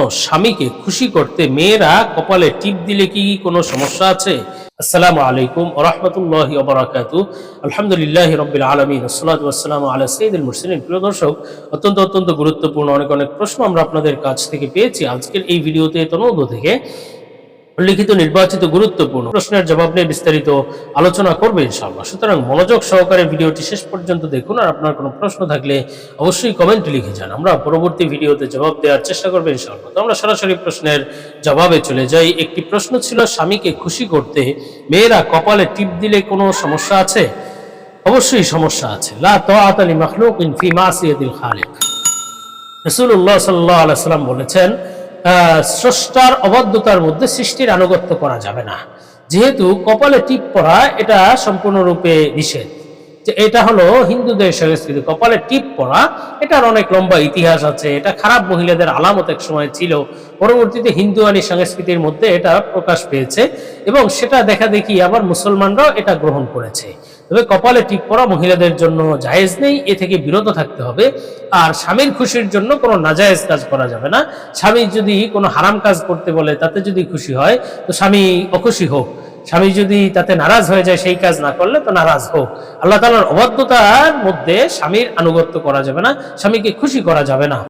স্বামীকে খুশি করতে মেয়েরা কপালে টিপ দিলে কি কোনো সমস্যা আছে? আসসালামু আলাইকুম রহমতুল্লাহ ওবরাকাতু আলহামদুলিল্লাহ রবিল আলমিন। আসসালাম আল্লাহ সঈদুল মুসলিম প্রিয় দর্শক, অত্যন্ত অত্যন্ত গুরুত্বপূর্ণ অনেক অনেক প্রশ্ন আমরা আপনাদের কাছ থেকে পেয়েছি। আজকের এই ভিডিওতে তনৌদ থেকে লিখিত নির্বাচিত গুরুত্বপূর্ণ প্রশ্নের জবাব নিয়ে বিস্তারিত আলোচনা করবে ইনশাআল্লাহ। সুতরাং মনোযোগ সহকারে ভিডিওটি শেষ পর্যন্ত দেখুন আর আপনার কোনো প্রশ্ন থাকলে অবশ্যই কমেন্টে লিখে যান। আমরা পরবর্তী ভিডিওতে জবাব দেওয়ার চেষ্টা করব ইনশাআল্লাহ। তো আমরা সরাসরি প্রশ্নের জবাবে চলে যাই। একটি প্রশ্ন ছিল, স্বামীকে খুশি করতে মেয়েরা কপালে টিপ দিলে কোনো সমস্যা আছে? অবশ্যই সমস্যা আছে। লা তাআত লি মাখলুকিন ফি মাসিয়াতিল বলেছেন স্রষ্টার অবাধ্যতার মধ্যে সৃষ্টির আনুগত্য করা যাবে না। যেহেতু কপালে টিপ পরা এটা সম্পূর্ণরূপে নিষেধ। যে এটা হলো হিন্দুদের সংস্কৃতি কপালে টিপ পরা এটার অনেক লম্বা ইতিহাস আছে। এটা খারাপ মহিলাদের আলামত এক সময় ছিল। পরবর্তীতে হিন্দু হিন্দুয়ানি সংস্কৃতির মধ্যে এটা প্রকাশ পেয়েছে এবং সেটা দেখা দেখি আবার মুসলমানরাও এটা গ্রহণ করেছে। তবে কপালে টিপ পরা মহিলাদের জন্য জায়েজ নেই, এ থেকে বিরত থাকতে হবে। আর স্বামীর খুশির জন্য কোনো নাজায়েজ কাজ করা যাবে না। স্বামী যদি কোনো হারাম কাজ করতে বলে, তাতে যদি খুশি হয়, তো স্বামী অখুশি হোক। স্বামী যদি তাতে নারাজ হয়ে যায়, সেই কাজ না করলে তো নারাজ হোক। আল্লাহ তালার অবাধ্যতার মধ্যে স্বামীর আনুগত্য করা যাবে না, স্বামীকে খুশি করা যাবে না।